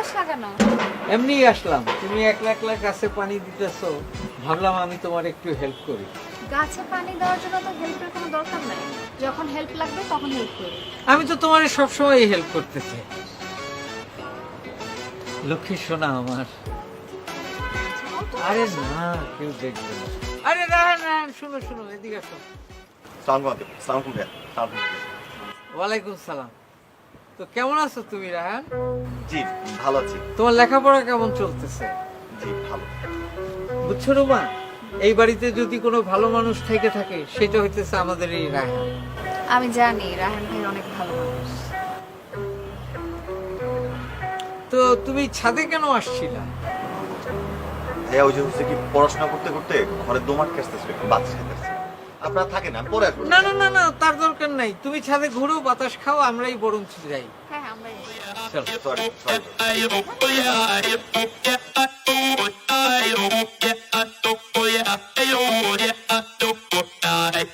আসলা কেন? এমনি আসলাম। তুমি একলা একলা গাছে পানি দিতেছো। ভাবলাম আমি তোমার একটু হেল্প করি। গাছে পানি দেওয়ার জন্য তো হেল্পের কোনো দরকার নাই। যখন হেল্প লাগবে তখন হেল্প করবে আমি তো তোমার সবসময় হেল্প করতে চাই লক্ষ্মী সোনা আমার। আরে না কেউ দেখবে না। আরে রাহান রাহান শুনো শুনো এদিকে আসো। সালাম আলাইকুম। সালাম ওয়ালাইকুম সালাম। তো কেমন আছো তুমি রাহান? জি ভালো আছি। তোমার লেখাপড়া কেমন চলতেছে? জি ভালো। বুঝছ রোমা এই বাড়িতে যদি কোনো ভালো মানুষ থেকে থাকে সেটা হইতেছে আমাদের এই রাহান। আমি জানি রাহান ভাই অনেক ভালো মানুষ। তো তুমি ছাদে কেন আসছিলা? ভাইয়া ওই যে হচ্ছে কি পড়াশোনা করতে করতে ঘরে দোমাট একটু বাতাস খাইতেছিল আপনারা থাকে না পরে না না না না তার দরকার নাই। তুমি ছাদে ঘুরো বাতাস খাও আমরাই বরঞ্চ যাই। হ্যাঁ আমরাই চলো সরি